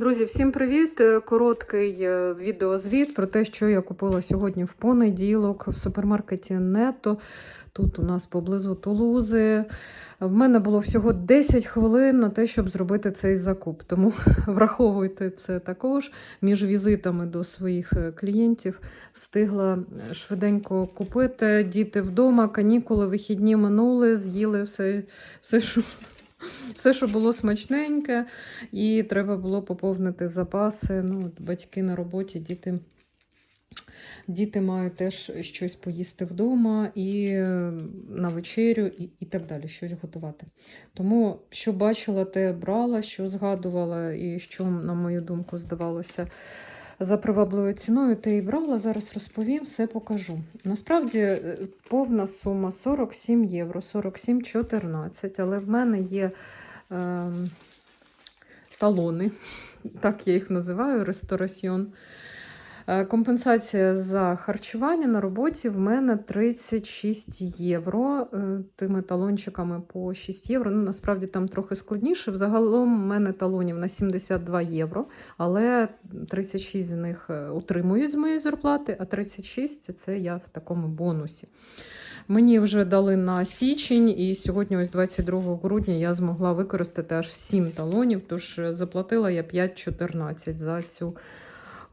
Друзі, всім привіт! Е, Короткий е, відеозвіт про те, що я купила сьогодні в понеділок в супермаркеті Нето. Тут у нас поблизу Тулузи. В мене було всього 10 хвилин на те, щоб зробити цей закуп. Тому враховуйте це також. Між візитами до своїх е, клієнтів встигла швиденько купити. Діти вдома, канікули, вихідні минули, з'їли все, все, що. Все, що було смачненьке, і треба було поповнити запаси. Ну, батьки на роботі, діти, діти мають теж щось поїсти вдома і на вечерю, і, і так далі, щось готувати. Тому, що бачила, те брала, що згадувала, і що, на мою думку, здавалося. За привабливою ціною те і брала. Зараз розповім, все покажу. Насправді е, повна сума 47 євро, 47,14, але в мене є е, талони, так я їх називаю, рестораціон. Е, Компенсація за харчування на роботі в мене 36 євро. е, Тими талончиками по 6 євро. Ну, насправді там трохи складніше. Взагалом в мене талонів на 72 євро, але 36 з них е, утримують з моєї зарплати, а 36 це я в такому бонусі. Мені вже дали на січень, і сьогодні, ось 22 грудня, я змогла використати аж 7 талонів, тож е, заплатила я 5,14 за цю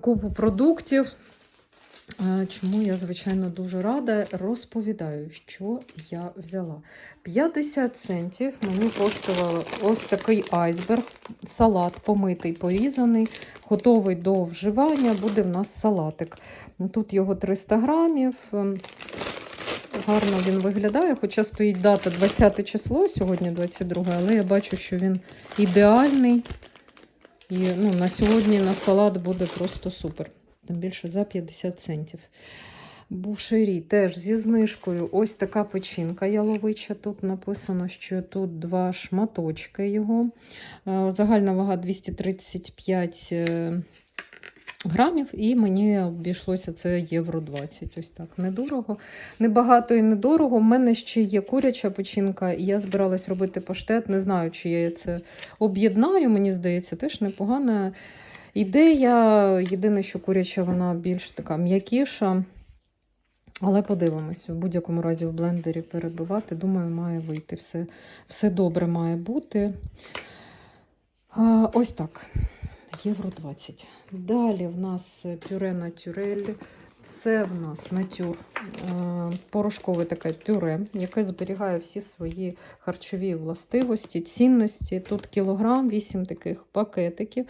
купу продуктів. Е, Чому я, звичайно, дуже рада. Розповідаю, що я взяла. 50 центів мені коштував ось такий айсберг, салат помитий, порізаний, готовий до вживання. Буде в нас салатик. Тут його 300 грамів. Ем, Гарно він виглядає, хоча стоїть дата 20 число, сьогодні 22, але я бачу, що він ідеальний. І ну, на сьогодні на салат буде просто супер. Тим більше за 50 центів. Бушері теж зі знижкою. Ось така печінка яловича. Тут написано, що тут два шматочки його. Е, Загальна вага 235 е, грамів, і мені обійшлося це євро 20. Ось так. Недорого. Небагато і недорого. У мене ще є куряча печінка, і я збиралась робити паштет. Не знаю, чи я це об'єднаю. Мені здається, теж непогана ідея. Єдине, що куряча вона більш така м'якіша. Але подивимось, в будь-якому разі в блендері перебивати. Думаю, має вийти. Все, все добре має бути. Ось так. Євро 20. Далі в нас пюре натюрель. Це в нас натюр е, порошкове таке пюре, яке зберігає всі свої харчові властивості, цінності. Тут кілограм, 8 таких пакетиків.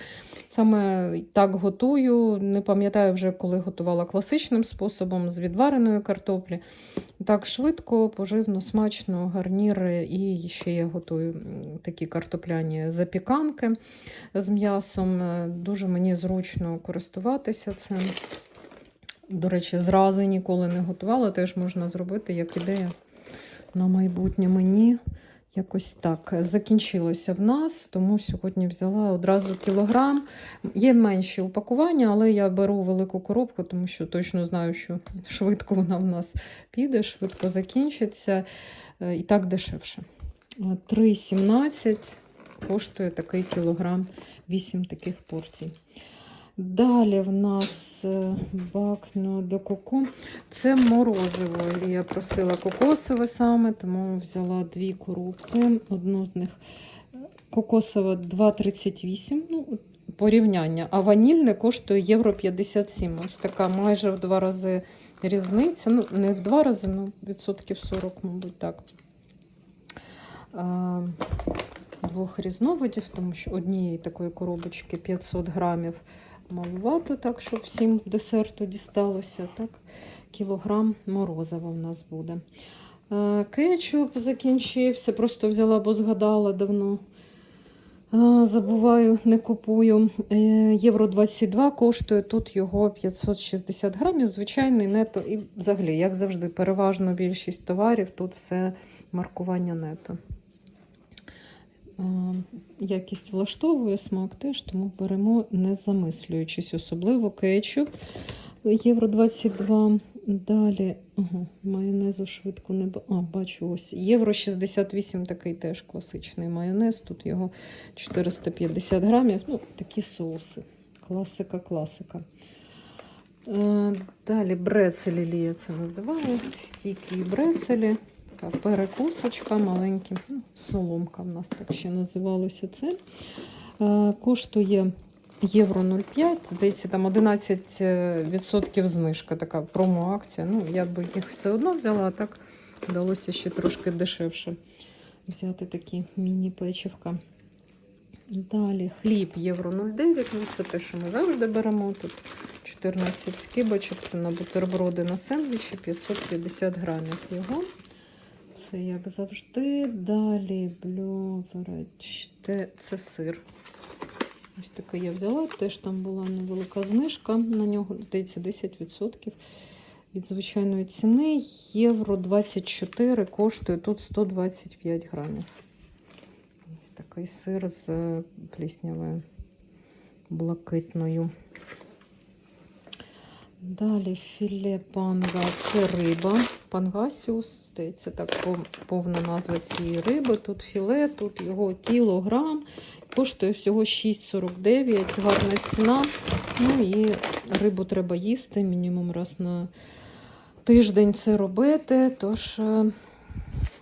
Саме так готую. Не пам'ятаю вже, коли готувала класичним способом з відвареної картоплі. Так швидко, поживно, смачно, гарніри. І ще я готую такі картопляні запіканки з м'ясом. Е, Дуже мені зручно користуватися цим. До речі, зрази ніколи не готувала, теж можна зробити як ідея на майбутнє мені. Якось так закінчилося в нас, тому сьогодні взяла одразу кілограм. Є менші упакування, але я беру велику коробку, тому що точно знаю, що швидко вона в нас піде, швидко закінчиться е, і так дешевше. Е, 3,17 коштує такий кілограм, 8 таких порцій. Далі в нас е, бакно до коко. Це морозиво. Я просила кокосове саме, тому взяла дві коробки. Одну з них е, кокосова 2,38. Ну, порівняння. А ванільне коштує євро 57. Ось така майже в два рази різниця. Ну, не в два рази, ну відсотків 40, мабуть, так. А, Двох різновидів, тому що однієї такої коробочки 500 грамів малувато, так, щоб всім десерту дісталося. Так, Кілограм морозива в нас буде. Е, Кетчуп закінчився, просто взяла, бо згадала давно. Е, Забуваю, не купую. Е, Євро 22 коштує тут його 560 грамів. Звичайний нето. І взагалі, як завжди, переважно більшість товарів, тут все маркування нето. Якість влаштовує смак теж, тому беремо не замислюючись, особливо кетчуп євро 22. Далі, ага, майонезу швидко не А, бачу, ось. Євро 68 такий теж класичний майонез. Тут його 450 грамів. Ну, такі соуси. Класика, класика. Е, далі брецелі Лія це називає. Стійкі брецелі. Така перекусочка маленькі. Ну, соломка в нас так ще називалося це. Е, коштує євро 0,5, здається, там 11% знижка, така промо-акція. Ну, я би їх все одно взяла, а так вдалося ще трошки дешевше взяти такі міні-печивка. Далі хліб євро 0,9, ну це те, що ми завжди беремо. Тут 14 скибочок, це на бутерброди на сендвічі, 550 грамів його. Це як завжди. Далі бльовареч, те- це сир. Ось такий я взяла, теж там була невелика знижка на нього, здається, 10% від звичайної ціни. Євро 24 коштує тут 125 грамів. Ось такий сир з пліснявою блакитною. Далі філе панга це риба. Пангасіус, здається, так повна назва цієї риби. Тут філе, тут його кілограм. Коштує всього 6,49, гарна ціна. Ну і рибу треба їсти мінімум раз на тиждень це робити. Тож е,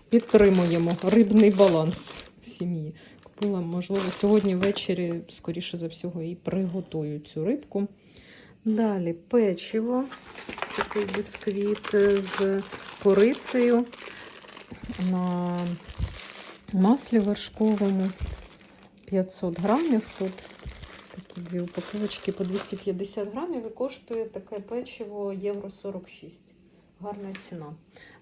підтримуємо рибний баланс в сім'ї. Купила, можливо, сьогодні ввечері, скоріше за всього, і приготую цю рибку. Далі печиво, такий бісквіт з корицею на маслі вершковому. 500 грамів тут. Такі дві упаковочки по 250 грамів і коштує таке печиво євро 46. Гарна ціна.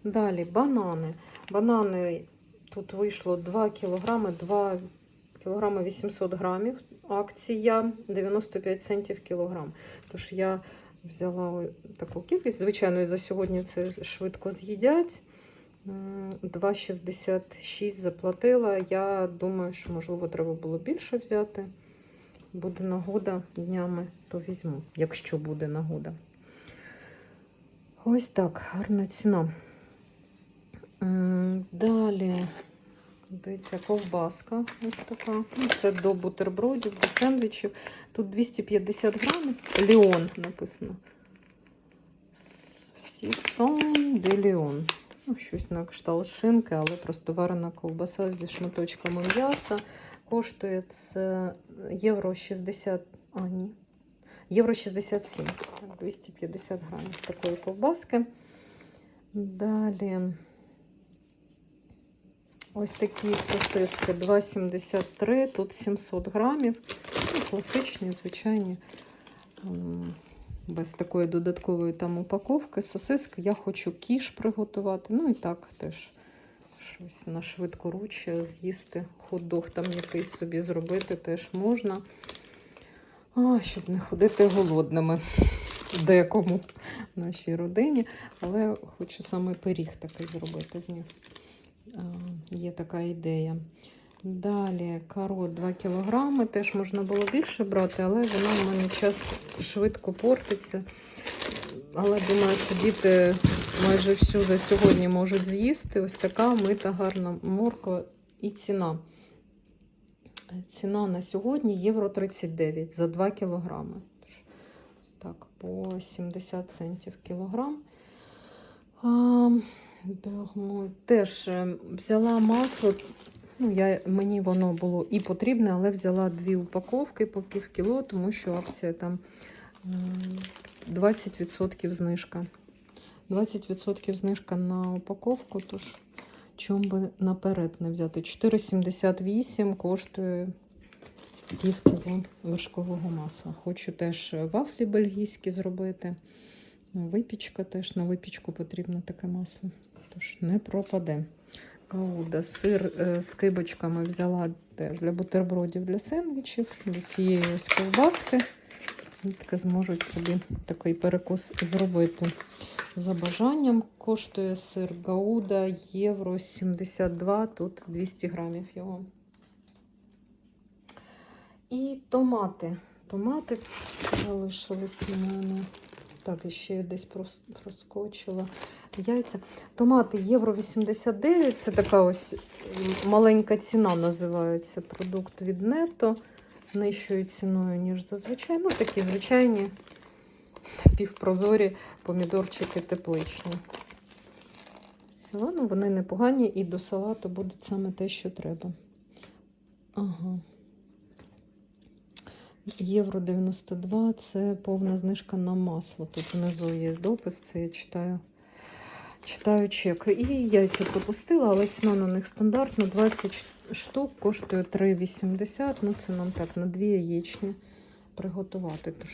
Далі банани. Банани тут вийшло 2 кілограми, 2 кілограми 800 грамів. Акція 95 центів кілограм. Тож я взяла таку кількість. Звичайно, за сьогодні це швидко з'їдять. 2,66 заплатила. Я думаю, що, можливо, треба було більше взяти. Буде нагода днями, то візьму, якщо буде нагода. Ось так, гарна ціна. Далі, дивіться, ковбаска ось така. Ну, Це до бутербродів, до сендвічів. Тут 250 грамів. Ліон написано. Сісон де Ліон. Ну, щось на кшталт шинки, але просто варена ковбаса зі шматочками м'яса. Коштує це євро 60, а ні, євро 67, так, 250 грамів такої ковбаски. Далі ось такі сосиски 2,73, тут 700 грамів. Ну, класичні, звичайні, без такої додаткової там упаковки. Сосиски. Я хочу кіш приготувати. Ну і так теж щось на швидкоруч з'їсти. Хот-дог там якийсь собі зробити теж можна. А, щоб не ходити голодними декому в нашій родині. Але хочу саме пиріг такий зробити з них. А, Є така ідея. Далі карот 2 кілограми. Теж можна було більше брати, але вона в мене часто швидко портиться. Але думаю, що діти майже всю за сьогодні можуть з'їсти. Ось така мита гарна морква і ціна. Ціна на сьогодні євро 39 за 2 кілограми. Ось так, по 70 центів кілограм. Теж е, взяла масло. Ну, я, мені воно було і потрібне, але взяла дві упаковки по пів кіло, тому що акція там 20% знижка. 20% знижка на упаковку, тож чому би наперед не взяти? 4,78 коштує пів кіло вершкового масла. Хочу теж вафлі бельгійські зробити. Випічка теж на випічку потрібно таке масло. Тож не пропаде. Гауда, сир е, з кибочками взяла теж для бутербродів для сендвічів. До цієї ось ковбаски. Дітки зможуть собі такий перекус зробити. За бажанням коштує сир Гауда євро 72, тут 200 грамів його. І томати. Томати залишились у мене. Так, і ще десь прос- проскочила яйця. Томати євро 89. Це така ось маленька ціна називається продукт від нето. Нижчою ціною, ніж зазвичай. Ну, такі звичайні півпрозорі помідорчики тепличні. Ну вони непогані і до салату будуть саме те, що треба. Ага. Євро 92 це повна знижка на масло. Тут внизу є допис, це я читаю. Читаю чек. І яйця пропустила, але ціна на них стандартна. 20 штук коштує 3,80. Ну, це нам так на дві яєчні приготувати. Тож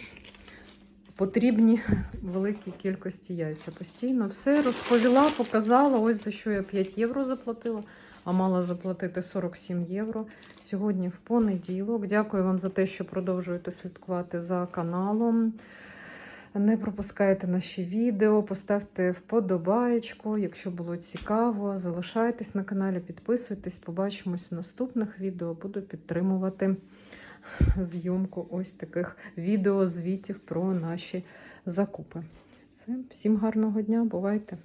потрібні великі кількості яйця постійно. Все розповіла, показала. Ось за що я 5 євро заплатила, а мала заплатити 47 євро. Сьогодні в понеділок. Дякую вам за те, що продовжуєте слідкувати за каналом. Не пропускайте наші відео, поставте вподобаєчку, якщо було цікаво. Залишайтесь на каналі, підписуйтесь, побачимось в наступних відео. Буду підтримувати зйомку ось таких відеозвітів про наші закупи. Всім гарного дня, бувайте!